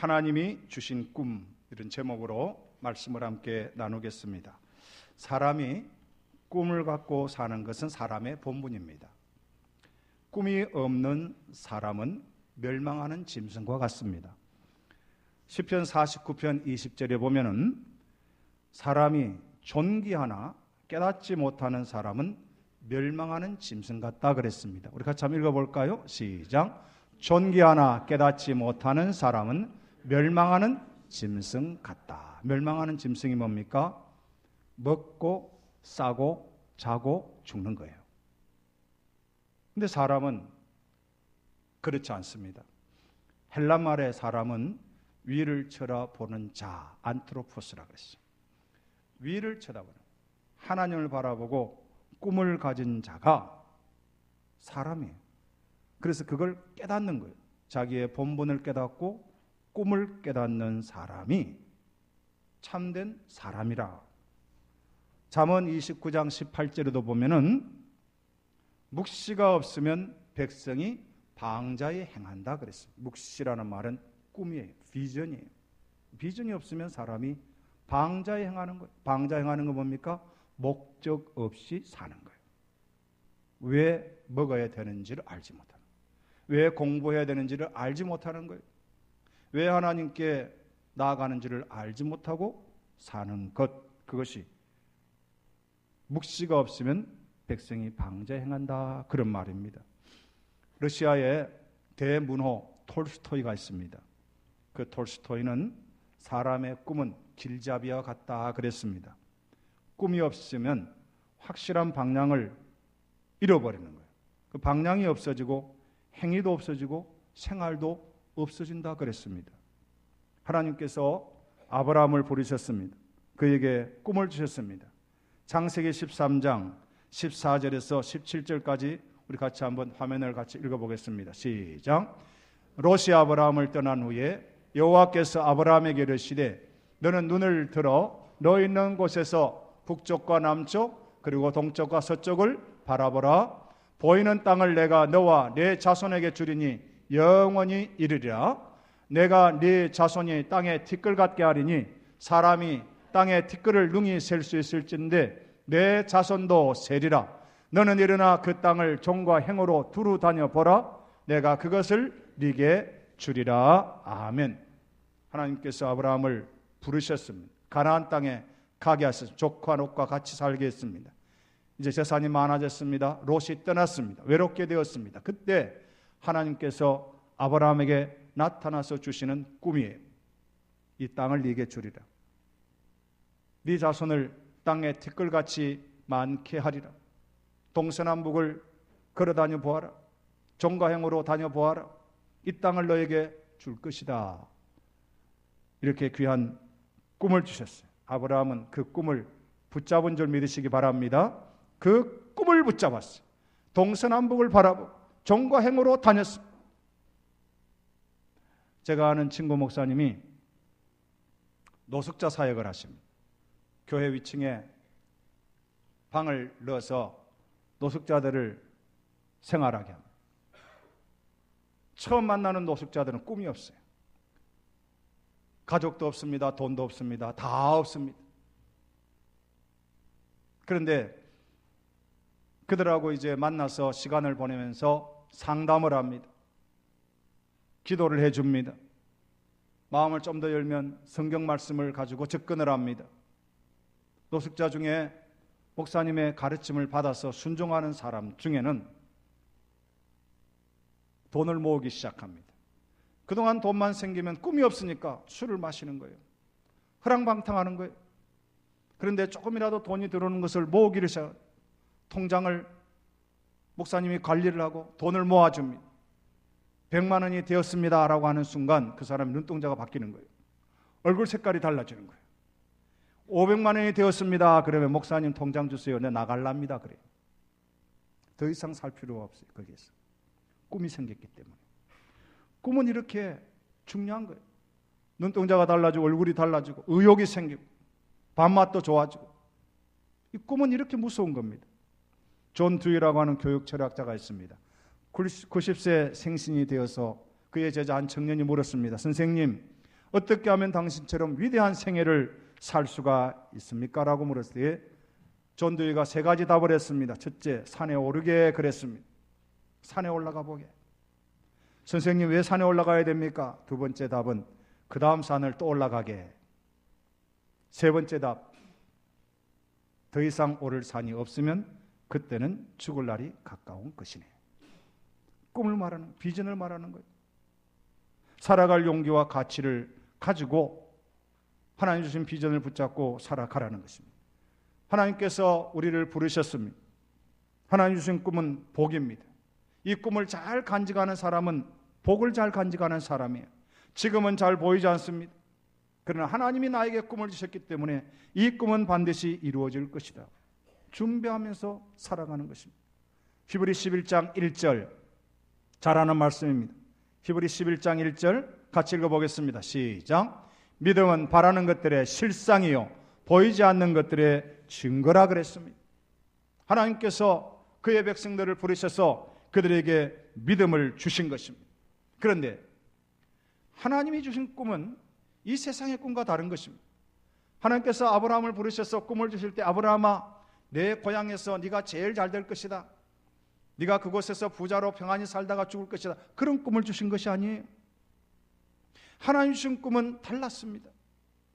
하나님이 주신 꿈 이런 제목으로 말씀을 함께 나누겠습니다. 사람이 꿈을 갖고 사는 것은 사람의 본분입니다. 꿈이 없는 사람은 멸망하는 짐승과 같습니다. 시편 49편 20절에 보면은 사람이 존귀하나 깨닫지 못하는 사람은 멸망하는 짐승 같다 그랬습니다. 우리 같이 한번 읽어볼까요? 시작. 존귀하나 깨닫지 못하는 사람은 멸망하는 짐승 같다. 멸망하는 짐승이 뭡니까? 먹고 싸고 자고 죽는 거예요. 근데 사람은 그렇지 않습니다. 헬란 말의 사람은 위를 쳐다보는 자, 안트로포스라 그랬어요. 위를 쳐다보는 하나님을 바라보고 꿈을 가진 자가 사람이에요. 그래서 그걸 깨닫는 거예요. 자기의 본분을 깨닫고 꿈을 깨닫는 사람이 참된 사람이라. 잠언 29장 18절에도 보면은 묵시가 없으면 백성이 방자에 행한다 그랬어요. 묵시라는 말은 꿈이에요. 비전이에요. 비전이 없으면 사람이 방자에 행하는 거예요. 방자 행하는 건 뭡니까? 목적 없이 사는 거예요. 왜 먹어야 되는지를 알지 못하는 거예요. 왜 공부해야 되는지를 알지 못하는 거예요. 왜 하나님께 나아가는지를 알지 못하고 사는 것 그것이 묵시가 없으면 백성이 방자 행한다 그런 말입니다. 러시아에 대문호 톨스토이가 있습니다. 그 톨스토이는 사람의 꿈은 길잡이와 같다 그랬습니다. 꿈이 없으면 확실한 방향을 잃어버리는 거예요. 그 방향이 없어지고 행위도 없어지고 생활도 없어진다 그랬습니다. 하나님께서 아브라함을 부르셨습니다. 그에게 꿈을 주셨습니다. 창세기 13장 14절에서 17절까지 우리 같이 한번 화면을 같이 읽어보겠습니다. 시작. 로시 아브라함을 떠난 후에 여호와께서 아브라함에게 이르시되 너는 눈을 들어 너 있는 곳에서 북쪽과 남쪽 그리고 동쪽과 서쪽을 바라보라 보이는 땅을 내가 너와 내 자손에게 주리니 영원히 이르리라. 내가 네 자손이 땅에 티끌 같게 하리니 사람이 땅에 티끌을 능히 셀 수 있을진데 내 자손도 세리라. 너는 일어나 그 땅을 종과 행으로 두루 다녀 보라. 내가 그것을 네게 주리라. 아멘. 하나님께서 아브라함을 부르셨습니다. 가나안 땅에 가게 하셨습니다 조카 롯과 같이 살게 했습니다. 이제 재산이 많아졌습니다. 롯이 떠났습니다. 외롭게 되었습니다. 그때 하나님께서 아브라함에게 나타나서 주시는 꿈이에요. 이 땅을 네게 주리라. 네 자손을 땅에 티끌같이 많게 하리라. 동서남북을 걸어 다녀 보아라. 종가행으로 다녀 보아라. 이 땅을 너에게 줄 것이다. 이렇게 귀한 꿈을 주셨어요. 아브라함은 그 꿈을 붙잡은 줄 믿으시기 바랍니다. 그 꿈을 붙잡았어요. 동서남북을 바라보고 종가행으로 다녔습니다. 제가 아는 친구 목사님이 노숙자 사역을 하십니다. 교회 위층에 방을 넣어서 노숙자들을 생활하게 합니다. 처음 만나는 노숙자들은 꿈이 없어요. 가족도 없습니다. 돈도 없습니다. 다 없습니다. 그런데 그들하고 이제 만나서 시간을 보내면서 상담을 합니다. 기도를 해 줍니다. 마음을 좀 더 열면 성경 말씀을 가지고 접근을 합니다. 노숙자 중에 목사님의 가르침을 받아서 순종하는 사람 중에는 돈을 모으기 시작합니다. 그동안 돈만 생기면 꿈이 없으니까 술을 마시는 거예요. 허랑방탕하는 거예요. 그런데 조금이라도 돈이 들어오는 것을 모으기를 시작 통장을 목사님이 관리를 하고 돈을 모아줍니다. 100만 원이 되었습니다 라고 하는 순간 그 사람 눈동자가 바뀌는 거예요. 얼굴 색깔이 달라지는 거예요. 500만 원이 되었습니다. 그러면 목사님 통장 주세요. 내 나갈랍니다. 그래요. 더 이상 살 필요가 없어요. 거기에서. 꿈이 생겼기 때문에. 꿈은 이렇게 중요한 거예요. 눈동자가 달라지고 얼굴이 달라지고 의욕이 생기고 밥맛도 좋아지고 이 꿈은 이렇게 무서운 겁니다. 존 듀이라고 하는 교육 철학자가 있습니다. 90세 생신이 되어서 그의 제자 한 청년이 물었습니다. 선생님, 어떻게 하면 당신처럼 위대한 생애를 살 수가 있습니까? 라고 물었을 때 존 두이가 세 가지 답을 했습니다. 첫째, 산에 오르게 그랬습니다. 산에 올라가 보게. 선생님 왜 산에 올라가야 됩니까? 두 번째 답은 그 다음 산을 또 올라가게. 세 번째 답. 더 이상 오를 산이 없으면 그때는 죽을 날이 가까운 것이네. 꿈을 말하는, 비전을 말하는 거예요. 살아갈 용기와 가치를 가지고 하나님 주신 비전을 붙잡고 살아가라는 것입니다. 하나님께서 우리를 부르셨습니다. 하나님 주신 꿈은 복입니다. 이 꿈을 잘 간직하는 사람은 복을 잘 간직하는 사람이에요. 지금은 잘 보이지 않습니다. 그러나 하나님이 나에게 꿈을 주셨기 때문에 이 꿈은 반드시 이루어질 것이다. 준비하면서 살아가는 것입니다. 히브리 11장 1절 잘하는 말씀입니다. 히브리 11장 1절 같이 읽어보겠습니다. 시작. 믿음은 바라는 것들의 실상이요 보이지 않는 것들의 증거라 그랬습니다. 하나님께서 그의 백성들을 부르셔서 그들에게 믿음을 주신 것입니다. 그런데 하나님이 주신 꿈은 이 세상의 꿈과 다른 것입니다. 하나님께서 아브라함을 부르셔서 꿈을 주실 때 아브라함아 내 고향에서 네가 제일 잘 될 것이다. 네가 그곳에서 부자로 평안히 살다가 죽을 것이다. 그런 꿈을 주신 것이 아니에요. 하나님 주신 꿈은 달랐습니다.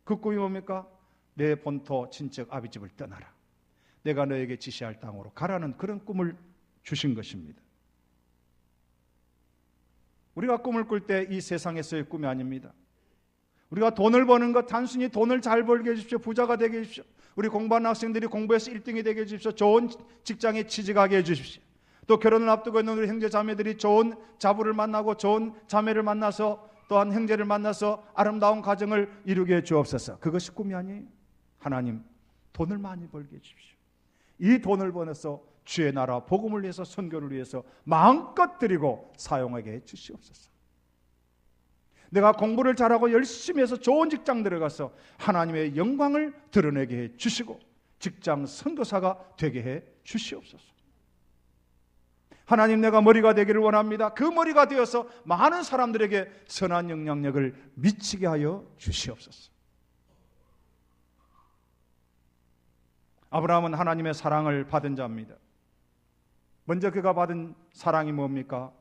그 꿈이 뭡니까? 내 본토 친척 아비집을 떠나라. 내가 너에게 지시할 땅으로 가라는 그런 꿈을 주신 것입니다. 우리가 꿈을 꿀 때 이 세상에서의 꿈이 아닙니다. 우리가 돈을 버는 것 단순히 돈을 잘 벌게 해주십시오. 부자가 되게 해주십시오. 우리 공부하는 학생들이 공부해서 1등이 되게 해 주십시오. 좋은 직장에 취직하게 해 주십시오. 또 결혼을 앞두고 있는 우리 형제 자매들이 좋은 자부를 만나고 좋은 자매를 만나서 또한 형제를 만나서 아름다운 가정을 이루게 해 주옵소서. 그것이 꿈이 아니에요. 하나님 돈을 많이 벌게 해 주십시오. 이 돈을 벌어서 주의 나라 복음을 위해서 선교를 위해서 마음껏 드리고 사용하게 해 주시옵소서. 내가 공부를 잘하고 열심히 해서 좋은 직장 들어가서 하나님의 영광을 드러내게 해 주시고 직장 선교사가 되게 해 주시옵소서. 하나님 내가 머리가 되기를 원합니다. 그 머리가 되어서 많은 사람들에게 선한 영향력을 미치게 하여 주시옵소서. 아브라함은 하나님의 사랑을 받은 자입니다. 먼저 그가 받은 사랑이 뭡니까?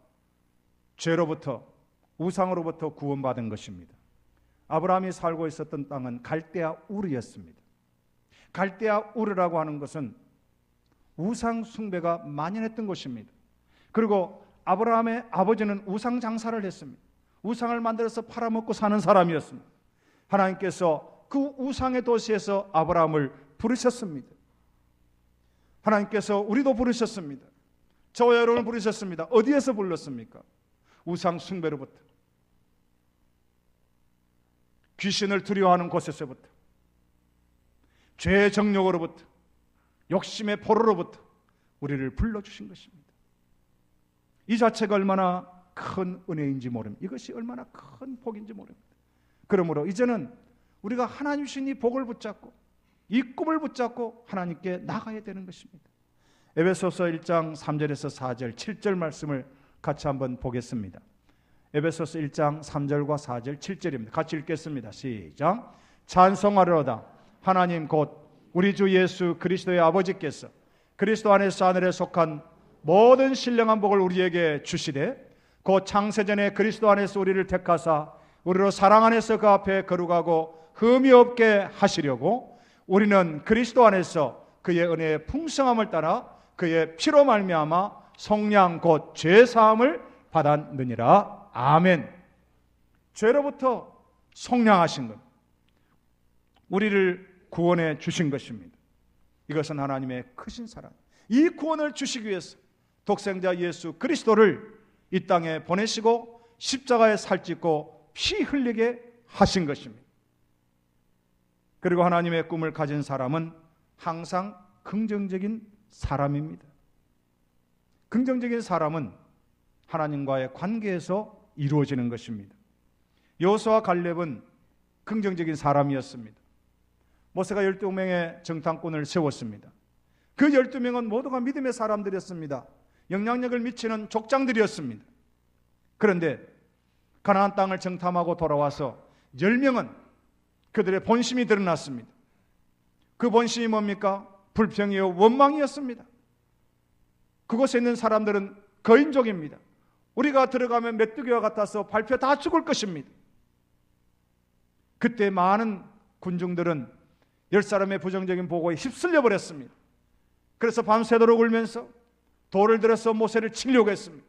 죄로부터 우상으로부터 구원받은 것입니다. 아브라함이 살고 있었던 땅은 갈대아 우르였습니다. 갈대아 우르라고 하는 것은 우상 숭배가 만연했던 곳입니다. 그리고 아브라함의 아버지는 우상 장사를 했습니다. 우상을 만들어서 팔아먹고 사는 사람이었습니다. 하나님께서 그 우상의 도시에서 아브라함을 부르셨습니다. 하나님께서 우리도 부르셨습니다. 저와 여러분을 부르셨습니다. 어디에서 불렀습니까? 우상 숭배로부터. 귀신을 두려워하는 곳에서부터. 죄의 정욕으로부터. 욕심의 포로로부터 우리를 불러주신 것입니다. 이 자체가 얼마나 큰 은혜인지 모릅니다. 이것이 얼마나 큰 복인지 모릅니다. 그러므로 이제는 우리가 하나님 주신 이 복을 붙잡고 이 꿈을 붙잡고 하나님께 나가야 되는 것입니다. 에베소서 1장 3절에서 4절, 7절 말씀을 같이 한번 보겠습니다. 에베소서 1장 3절과 4절, 7절입니다. 같이 읽겠습니다. 시작. 찬송하려다 하나님 곧 우리 주 예수 그리스도의 아버지께서 그리스도 안에서 하늘에 속한 모든 신령한 복을 우리에게 주시되 곧 창세전에 그리스도 안에서 우리를 택하사 우리로 사랑 안에서 그 앞에 거룩하고 흠이 없게 하시려고 우리는 그리스도 안에서 그의 은혜의 풍성함을 따라 그의 피로 말미암아 성량 곧 죄 사함을 받았느니라. 아멘. 죄로부터 성량하신 것. 우리를 구원해 주신 것입니다. 이것은 하나님의 크신 사랑. 이 구원을 주시기 위해서 독생자 예수 그리스도를 이 땅에 보내시고 십자가에 살찌고 피 흘리게 하신 것입니다. 그리고 하나님의 꿈을 가진 사람은 항상 긍정적인 사람입니다. 긍정적인 사람은 하나님과의 관계에서 이루어지는 것입니다. 요수와 갈렙은 긍정적인 사람이었습니다. 모세가 12명의 정탐꾼을 세웠습니다. 그 12명은 모두가 믿음의 사람들이었습니다. 영향력을 미치는 족장들이었습니다. 그런데 가나안 땅을 정탐하고 돌아와서 열명은 그들의 본심이 드러났습니다. 그 본심이 뭡니까? 불평이요 원망이었습니다. 그곳에 있는 사람들은 거인족입니다. 우리가 들어가면 메뚜기와 같아서 발표 다 죽을 것입니다. 그때 많은 군중들은 열 사람의 부정적인 보고에 휩쓸려 버렸습니다. 그래서 밤새도록 울면서 돌을 들어서 모세를 치려고 했습니다.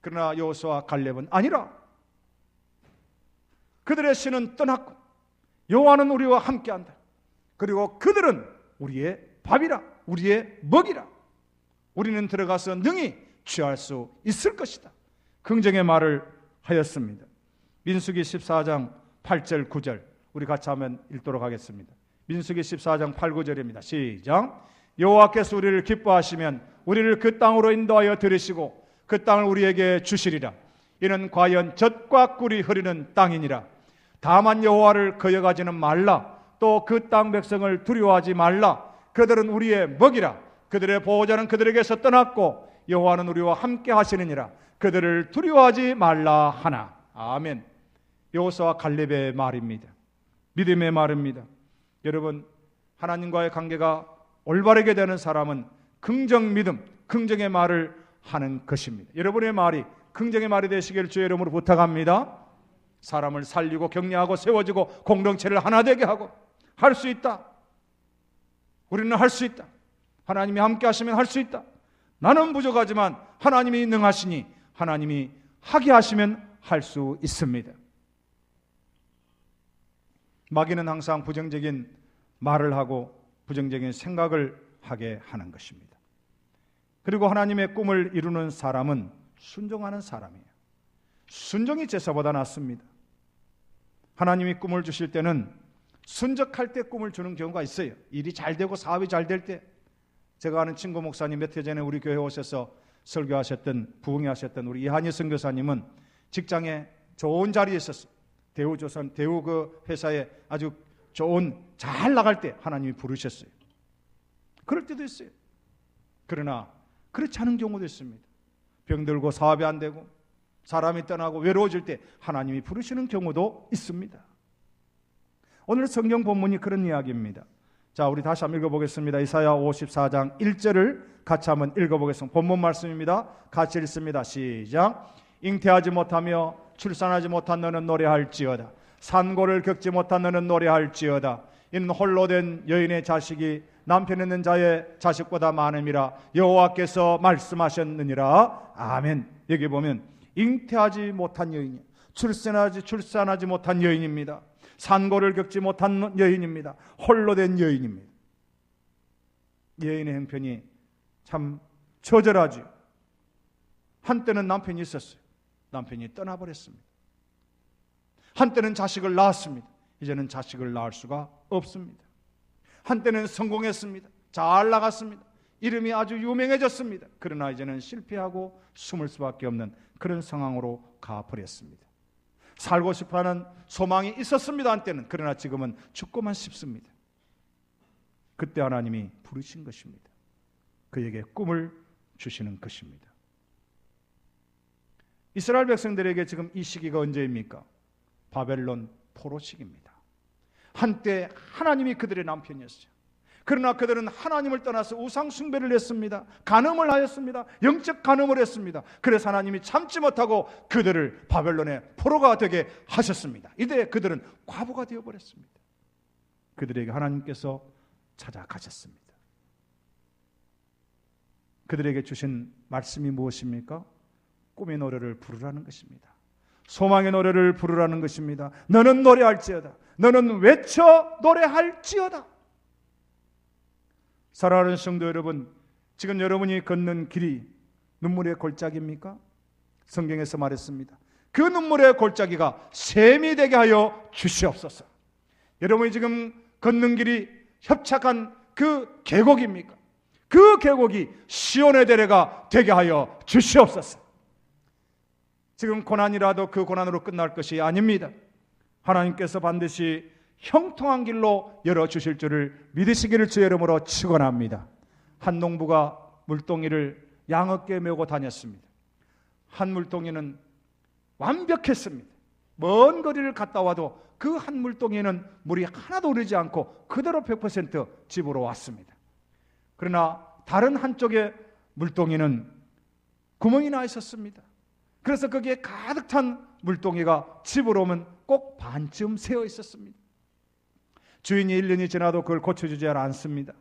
그러나 여호수아 갈렙은 아니라 그들의 신은 떠났고 여호와는 우리와 함께한다. 그리고 그들은 우리의 밥이라 우리의 먹이라 우리는 들어가서 능히 취할 수 있을 것이다. 긍정의 말을 하였습니다. 민수기 14장 8절 9절 우리 같이 하면 읽도록 하겠습니다. 민수기 14장 8, 9절입니다. 시작. 여호와께서 우리를 기뻐하시면 우리를 그 땅으로 인도하여 들으시고 그 땅을 우리에게 주시리라. 이는 과연 젖과 꿀이 흐르는 땅이니라. 다만 여호와를 거역하지는 말라. 또 그 땅 백성을 두려워하지 말라. 그들은 우리의 먹이라. 그들의 보호자는 그들에게서 떠났고 여호와는 우리와 함께 하시느니라. 그들을 두려워하지 말라 하나. 아멘. 여호수아 갈렙의 말입니다. 믿음의 말입니다. 여러분 하나님과의 관계가 올바르게 되는 사람은 긍정 믿음, 긍정의 말을 하는 것입니다. 여러분의 말이 긍정의 말이 되시기를 주의 이름으로 부탁합니다. 사람을 살리고 격려하고 세워지고 공동체를 하나 되게 하고 할 수 있다. 우리는 할 수 있다. 하나님이 함께 하시면 할 수 있다. 나는 부족하지만 하나님이 능하시니 하나님이 하게 하시면 할 수 있습니다. 마귀는 항상 부정적인 말을 하고 부정적인 생각을 하게 하는 것입니다. 그리고 하나님의 꿈을 이루는 사람은 순종하는 사람이에요. 순종이 제사보다 낫습니다. 하나님이 꿈을 주실 때는 순적할 때 꿈을 주는 경우가 있어요. 일이 잘 되고 사업이 잘 될 때. 제가 아는 친구 목사님 몇 해 전에 우리 교회 오셔서 설교하셨던 부흥하셨던 우리 이한희 선교사님은 직장에 좋은 자리에 있었어요. 대우조선 대우 그 회사에 아주 좋은 잘 나갈 때 하나님이 부르셨어요. 그럴 때도 있어요. 그러나 그렇지 않은 경우도 있습니다. 병들고 사업이 안 되고 사람이 떠나고 외로워질 때 하나님이 부르시는 경우도 있습니다. 오늘 성경 본문이 그런 이야기입니다. 자, 우리 다시 한번 읽어보겠습니다. 이사야 54장 1절을 같이 한번 읽어보겠습니다. 본문 말씀입니다. 같이 읽습니다. 시작. 잉태하지 못하며 출산하지 못한 너는 노래할지어다. 산고를 겪지 못한 너는 노래할지어다. 이는 홀로 된 여인의 자식이 남편 있는 자의 자식보다 많음이라 여호와께서 말씀하셨느니라. 아멘. 여기 보면 잉태하지 못한 여인이 출산하지 출산하지 못한 여인입니다. 산고를 겪지 못한 여인입니다. 홀로 된 여인입니다. 여인의 형편이 참 처절하죠. 한때는 남편이 있었어요. 남편이 떠나버렸습니다. 한때는 자식을 낳았습니다. 이제는 자식을 낳을 수가 없습니다. 한때는 성공했습니다. 잘 나갔습니다. 이름이 아주 유명해졌습니다. 그러나 이제는 실패하고 숨을 수밖에 없는 그런 상황으로 가버렸습니다. 살고 싶어하는 소망이 있었습니다. 한때는 그러나 지금은 죽고만 싶습니다. 그때 하나님이 부르신 것입니다. 그에게 꿈을 주시는 것입니다. 이스라엘 백성들에게 지금 이 시기가 언제입니까? 바벨론 포로 시기입니다. 한때 하나님이 그들의 남편이었어요. 그러나 그들은 하나님을 떠나서 우상 숭배를 했습니다. 간음을 하였습니다. 영적 간음을 했습니다. 그래서 하나님이 참지 못하고 그들을 바벨론의 포로가 되게 하셨습니다. 이때 그들은 과부가 되어 버렸습니다. 그들에게 하나님께서 찾아가셨습니다. 그들에게 주신 말씀이 무엇입니까? 꿈의 노래를 부르라는 것입니다. 소망의 노래를 부르라는 것입니다. 너는 노래할지어다. 너는 외쳐 노래할지어다. 사랑하는 성도 여러분, 지금 여러분이 걷는 길이 눈물의 골짜기입니까? 성경에서 말했습니다. 그 눈물의 골짜기가 샘이 되게 하여 주시옵소서. 여러분이 지금 걷는 길이 협착한 그 계곡입니까? 그 계곡이 시온의 대례가 되게 하여 주시옵소서. 지금 고난이라도 그 고난으로 끝날 것이 아닙니다. 하나님께서 반드시 형통한 길로 열어 주실 줄을 믿으시기를 주의 이름으로 축원합니다. 한 농부가 물동이를 양어깨 메고 다녔습니다. 한 물동이는 완벽했습니다. 먼 거리를 갔다 와도 그 한 물동에는 물이 하나도 흐르지 않고 그대로 100% 집으로 왔습니다. 그러나 다른 한쪽의 물동에는 구멍이 나 있었습니다. 그래서 거기에 가득 찬 물동이가 집으로 오면 꼭 반쯤 새어 있었습니다. 주인이 1년이 지나도 그걸 고쳐주지 않습니다.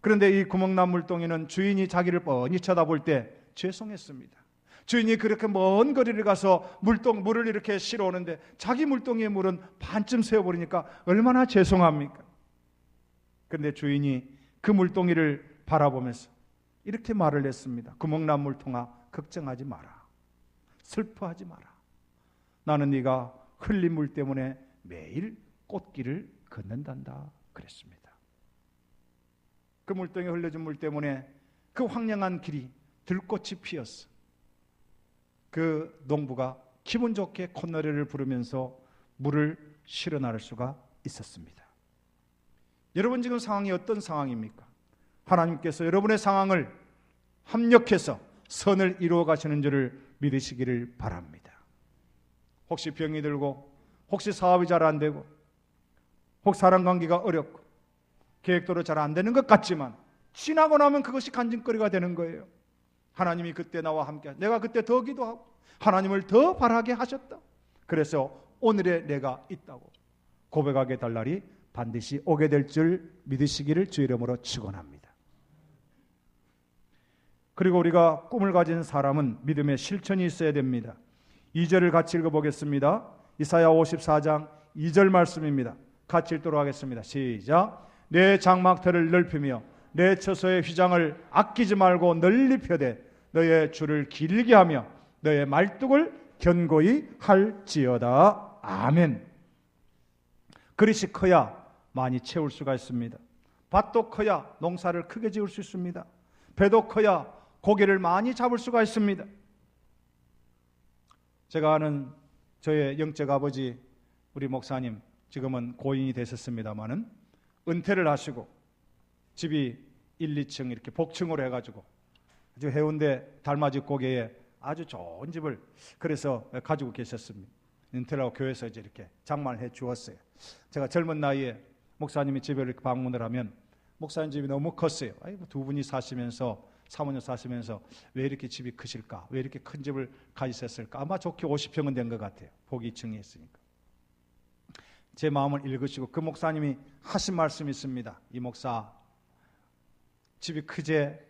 그런데 이 구멍난 물동이는 주인이 자기를 뻔히 쳐다볼 때 죄송했습니다. 주인이 그렇게 먼 거리를 가서 물동 물을 이렇게 실어 오는데 자기 물동이의 물은 반쯤 세어버리니까 얼마나 죄송합니까? 그런데 주인이 그 물동이를 바라보면서 이렇게 말을 했습니다. 구멍난 물통아 걱정하지 마라. 슬퍼하지 마라. 나는 네가 흘린 물 때문에 매일 꽃길을 걷는단다 그랬습니다. 그 물동에 흘려진 물 때문에 그 황량한 길이 들꽃이 피었어. 그 농부가 기분 좋게 콧노래를 부르면서 물을 실어 나를 수가 있었습니다. 여러분 지금 상황이 어떤 상황입니까? 하나님께서 여러분의 상황을 합력해서 선을 이루어 가시는 줄을 믿으시기를 바랍니다. 혹시 병이 들고 혹시 사업이 잘 안 되고 혹 사람 관계가 어렵고 계획대로 잘 안 되는 것 같지만 지나고 나면 그것이 간증거리가 되는 거예요. 하나님이 그때 나와 함께 내가 그때 더 기도하고 하나님을 더 바라게 하셨다. 그래서 오늘의 내가 있다고 고백하게 될 날이 반드시 오게 될 줄 믿으시기를 주 이름으로 축원합니다. 그리고 우리가 꿈을 가진 사람은 믿음의 실천이 있어야 됩니다. 2절을 같이 읽어 보겠습니다. 이사야 54장 2절 말씀입니다. 같이 읽도록 하겠습니다. 시작. 내 장막터를 넓히며 내 처소의 휘장을 아끼지 말고 널리 펴되 너의 줄을 길게 하며 너의 말뚝을 견고히 할지어다. 아멘. 그릇이 커야 많이 채울 수가 있습니다. 밭도 커야 농사를 크게 지을 수 있습니다. 배도 커야 고기를 많이 잡을 수가 있습니다. 제가 아는 저의 영적 아버지 우리 목사님 지금은 고인이 되셨습니다마는 은퇴를 하시고 집이 1, 2층 이렇게 복층으로 해가지고 아주 해운대 달맞이 고개에 아주 좋은 집을 그래서 가지고 계셨습니다. 은퇴라고 교회에서 이제 이렇게 장만을 해 주었어요. 제가 젊은 나이에 목사님이 집에 이렇게 방문을 하면 목사님 집이 너무 컸어요. 아이고 두 분이 사시면서 사모님 사시면서 왜 이렇게 집이 크실까? 왜 이렇게 큰 집을 가지셨을까? 아마 좋게 50평은 된 것 같아요. 복이 층에 있으니까. 제 마음을 읽으시고 그 목사님이 하신 말씀이 있습니다. 이 목사 집이 크제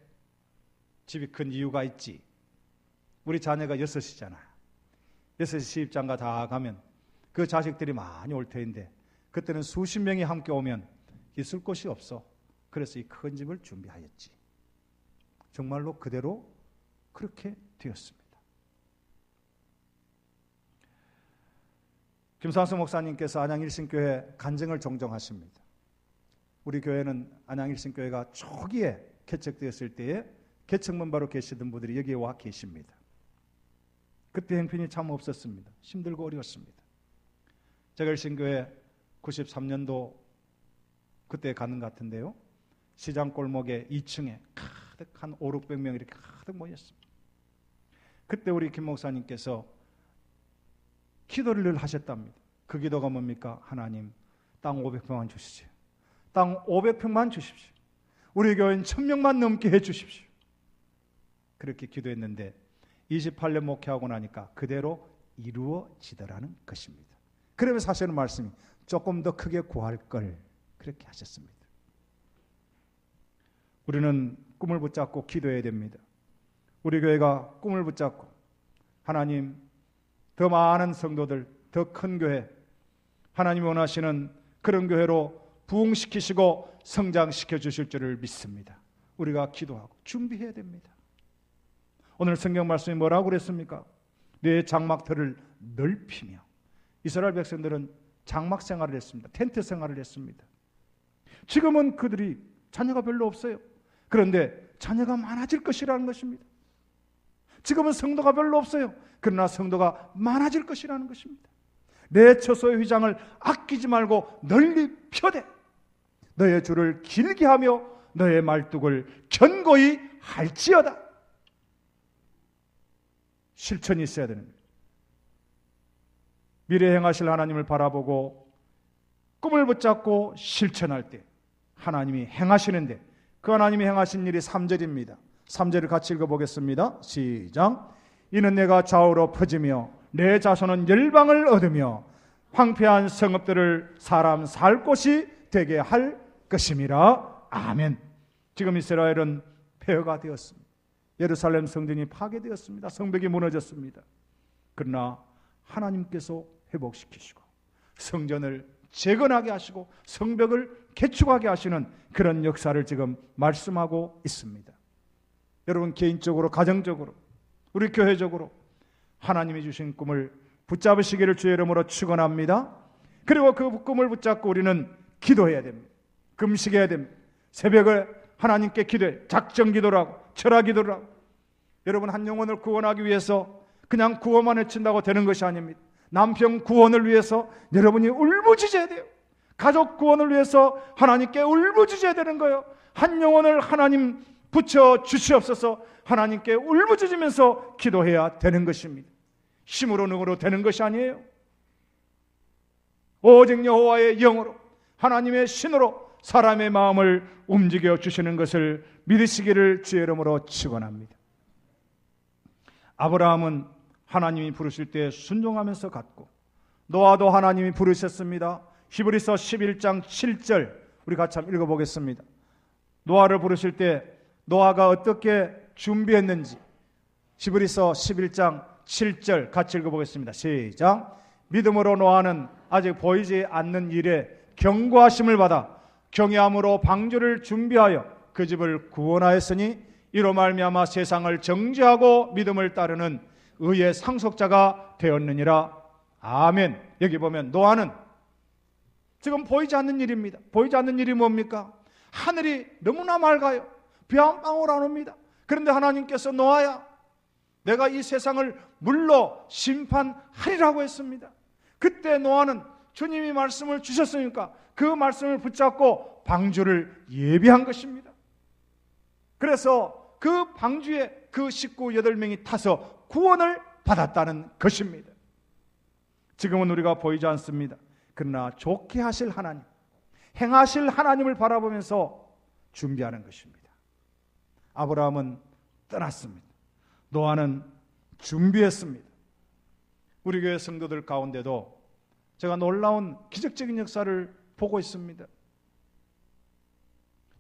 집이 큰 이유가 있지. 우리 자녀가 여섯이잖아요. 여섯이 시집장가 다 가면 그 자식들이 많이 올 터인데 그때는 수십 명이 함께 오면 있을 곳이 없어. 그래서 이 큰 집을 준비하였지. 정말로 그대로 그렇게 되었습니다. 김상수 목사님께서 안양일신교회 간증을 종종 하십니다. 우리 교회는 안양일신교회가 초기에 개척되었을 때에 개척문바로 계시던 분들이 여기에 와 계십니다. 그때 형편이 참 없었습니다. 힘들고 어려웠습니다. 제가 일신교회 93년도 그때 가는 것 같은데요. 시장 골목에 2층에 가득 한 5, 600명 이렇게 가득 모였습니다. 그때 우리 김 목사님께서 기도를 늘 하셨답니다. 그 기도가 뭡니까? 하나님, 땅 500평만 주시죠. 땅 500평만 주십시오. 우리 교회는 1000명만 넘게 해 주십시오. 그렇게 기도했는데 28년 목회하고 나니까 그대로 이루어지더라는 것입니다. 그러면서 하시는 말씀이 조금 더 크게 구할 걸 그렇게 하셨습니다. 우리는 꿈을 붙잡고 기도해야 됩니다. 우리 교회가 꿈을 붙잡고 하나님 더 많은 성도들 더 큰 교회 하나님 원하시는 그런 교회로 부흥시키시고 성장시켜 주실 줄을 믿습니다. 우리가 기도하고 준비해야 됩니다. 오늘 성경 말씀이 뭐라고 그랬습니까? 내 장막터를 넓히며 이스라엘 백성들은 장막 생활을 했습니다. 텐트 생활을 했습니다. 지금은 그들이 자녀가 별로 없어요. 그런데 자녀가 많아질 것이라는 것입니다. 지금은 성도가 별로 없어요. 그러나 성도가 많아질 것이라는 것입니다. 내 처소의 휘장을 아끼지 말고 널리 펴대. 너의 줄을 길게 하며 너의 말뚝을 견고히 할지어다. 실천이 있어야 되는. 미래 행하실 하나님을 바라보고 꿈을 붙잡고 실천할 때 하나님이 행하시는데 그 하나님이 행하신 일이 3절입니다. 3절을 같이 읽어보겠습니다. 시작. 이는 내가 좌우로 퍼지며 내 자손은 열방을 얻으며 황폐한 성읍들을 사람 살 곳이 되게 할 것임이라. 아멘. 지금 이스라엘은 폐허가 되었습니다. 예루살렘 성전이 파괴되었습니다. 성벽이 무너졌습니다. 그러나 하나님께서 회복시키시고 성전을 재건하게 하시고 성벽을 개축하게 하시는 그런 역사를 지금 말씀하고 있습니다. 여러분 개인적으로 가정적으로 우리 교회적으로 하나님이 주신 꿈을 붙잡으시기를 주의 이름으로 축원합니다. 그리고 그 꿈을 붙잡고 우리는 기도해야 됩니다. 금식해야 됩니다. 새벽에 하나님께 기도해 작정 기도를 하고 철학 기도를 하고 여러분 한 영혼을 구원하기 위해서 그냥 구원만 외친다고 되는 것이 아닙니다. 남편 구원을 위해서 여러분이 울부짖어야 돼요. 가족 구원을 위해서 하나님께 울부짖어야 되는 거예요. 한 영혼을 하나님 붙여 주시옵소서 하나님께 울부짖으면서 기도해야 되는 것입니다. 힘으로 능으로 되는 것이 아니에요. 오직 여호와의 영으로 하나님의 신으로 사람의 마음을 움직여 주시는 것을 믿으시기를 주의 이름으로 축원합니다. 아브라함은 하나님이 부르실 때 순종하면서 갔고 노아도 하나님이 부르셨습니다. 히브리서 11장 7절 우리 같이 한번 읽어 보겠습니다. 노아를 부르실 때 노아가 어떻게 준비했는지 히브리서 11장 7절 같이 읽어 보겠습니다. 시작. 믿음으로 노아는 아직 보이지 않는 일에 경고하심을 받아 경외함으로 방주를 준비하여 그 집을 구원하였으니 이로 말미암아 세상을 정죄하고 믿음을 따르는 의의 상속자가 되었느니라. 아멘. 여기 보면 노아는 지금 보이지 않는 일입니다. 보이지 않는 일이 뭡니까? 하늘이 너무나 맑아요. 비한 방울 안 옵니다. 그런데 하나님께서 노아야, 내가 이 세상을 물로 심판하리라고 했습니다. 그때 노아는 주님이 말씀을 주셨으니까 그 말씀을 붙잡고 방주를 예비한 것입니다. 그래서 그 방주에 그 식구 8명이 타서 구원을 받았다는 것입니다. 지금은 우리가 보이지 않습니다. 그러나 좋게 하실 하나님, 행하실 하나님을 바라보면서 준비하는 것입니다. 아브라함은 떠났습니다. 노아는 준비했습니다. 우리 교회 성도들 가운데도 제가 놀라운 기적적인 역사를 보고 있습니다.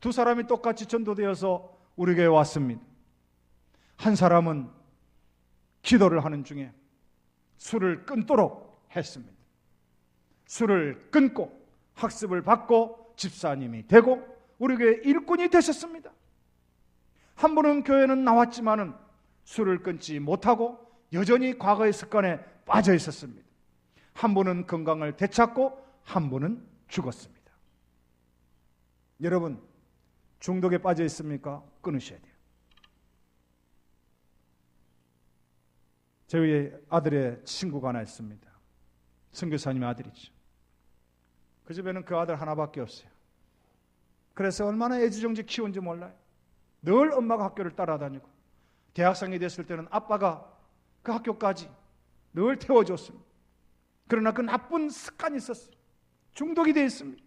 두 사람이 똑같이 전도되어서 우리 교회에 왔습니다. 한 사람은 기도를 하는 중에 술을 끊도록 했습니다. 술을 끊고 학습을 받고 집사님이 되고 우리 교회 일꾼이 되셨습니다. 한 분은 교회는 나왔지만은 술을 끊지 못하고 여전히 과거의 습관에 빠져 있었습니다. 한 분은 건강을 되찾고 한 분은 죽었습니다. 여러분, 중독에 빠져 있습니까? 끊으셔야 돼요. 저희 아들의 친구가 하나 있습니다. 선교사님의 아들이죠. 그 집에는 그 아들 하나밖에 없어요. 그래서 얼마나 애지중지 키운지 몰라요. 늘 엄마가 학교를 따라다니고 대학생이 됐을 때는 아빠가 그 학교까지 늘 태워줬습니다. 그러나 그 나쁜 습관이 있었어요. 중독이 되어 있습니다.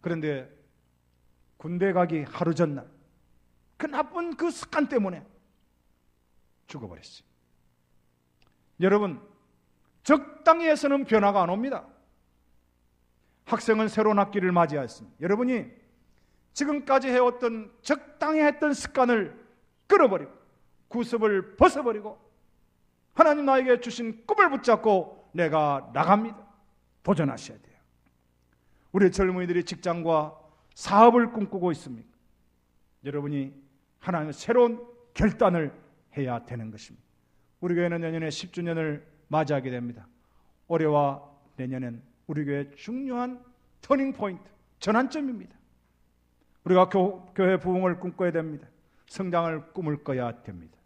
그런데 군대 가기 하루 전날 그 나쁜 그 습관 때문에 죽어버렸어요. 여러분, 적당히 해서는 변화가 안 옵니다. 학생은 새로운 학기를 맞이하였습니다. 여러분이 지금까지 해왔던 적당히 했던 습관을 끊어버리고 구습을 벗어버리고 하나님 나에게 주신 꿈을 붙잡고 내가 나갑니다. 도전하셔야 돼요. 우리 젊은이들이 직장과 사업을 꿈꾸고 있습니다. 여러분이 하나님의 새로운 결단을 해야 되는 것입니다. 우리 교회는 내년에 10주년을 맞이하게 됩니다. 올해와 내년엔 우리 교회 중요한 터닝 포인트, 전환점입니다. 우리가 교, 교회 부흥을 꿈꿔야 됩니다. 성장을 꿈을 꿔야 됩니다.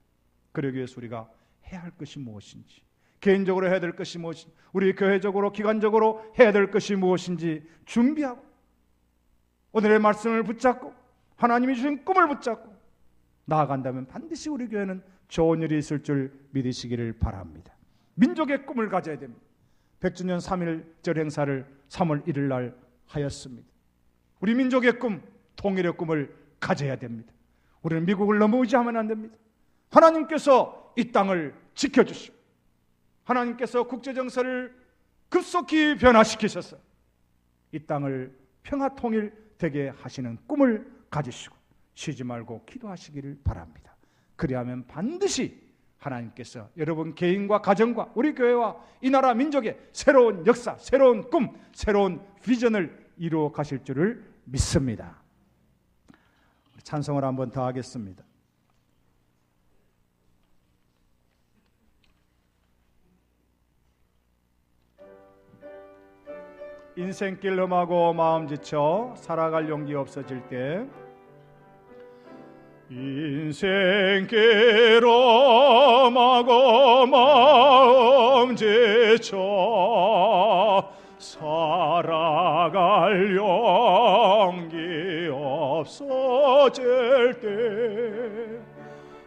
그러기 위해서 우리가 해야 할 것이 무엇인지, 개인적으로 해야 될 것이 무엇인지, 우리 교회적으로, 기관적으로 해야 될 것이 무엇인지 준비하고, 오늘의 말씀을 붙잡고, 하나님이 주신 꿈을 붙잡고, 나아간다면 반드시 우리 교회는 좋은 일이 있을 줄 믿으시기를 바랍니다. 민족의 꿈을 가져야 됩니다. 100주년 3일절 행사를 3월 1일 날 하였습니다. 우리 민족의 꿈, 통일의 꿈을 가져야 됩니다. 우리는 미국을 너무 의지하면 안 됩니다. 하나님께서 이 땅을 지켜주시고 하나님께서 국제 정세를 급속히 변화시키셔서 이 땅을 평화 통일 되게 하시는 꿈을 가지시고 쉬지 말고 기도하시기를 바랍니다. 그리하면 반드시 하나님께서 여러분 개인과 가정과 우리 교회와 이 나라 민족의 새로운 역사, 새로운 꿈, 새로운 비전을 이루어 가실 줄을 믿습니다. 찬송을 한번 더 하겠습니다. 인생길 험하고 마음 지쳐 살아갈 용기 없어질 때 인생길 험하고 마음 지쳐 살아갈 용기 없어질 때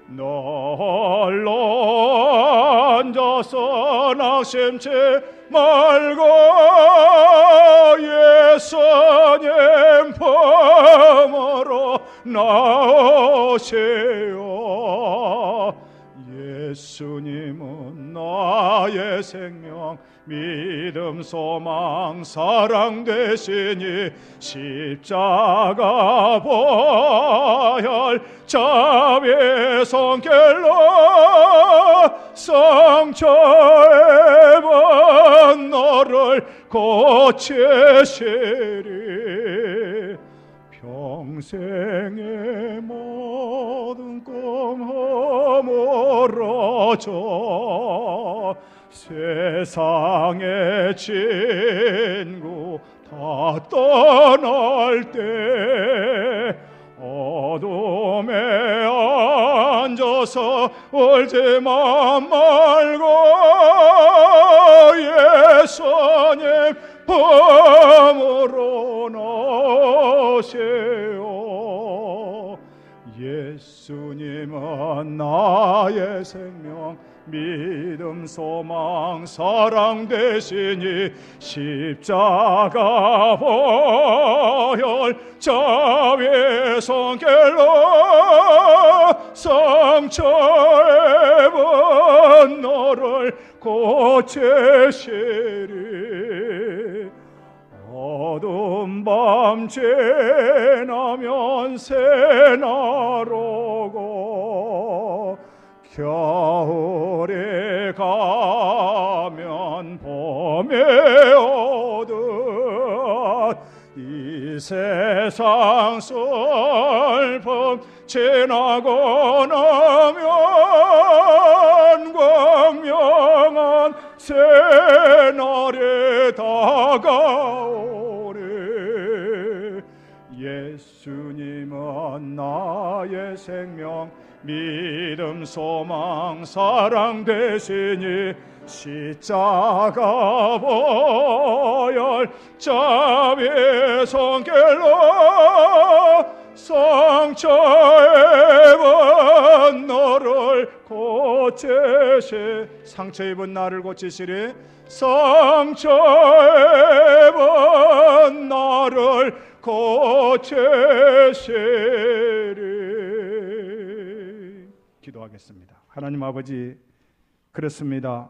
널로 앉아서 낙심치 말고 예수님 품으로 나오세요. 예수님은 나의 생명 믿음 소망 사랑 되시니 십자가 보혈 자비의 손길로 상처 입은 너를 고치시리 평생의 모든 꿈 허물어져 세상의 친구 다 떠날 때 어둠에 앉아서 울지만 말고 예수님 품으로 나오세요. 예수님은 나의 생명 믿음 소망 사랑 되시니 십자가 보혈 자비의 손길로 상처 입은 너를 고치시리 어둠 밤 지나면 새날 오고 겨울에 가면 봄에 오듯 이 세상 슬픔 지나고 나면 광명한 새날이 다가오 나의 생명 믿음 소망 사랑 되시니 십자가 보혈 자비의 손길로 상처 입은 너를 고치시 상처 입은 나를 고치시리. 상처 입은 나를 고치시리 기도하겠습니다. 하나님 아버지 그렇습니다.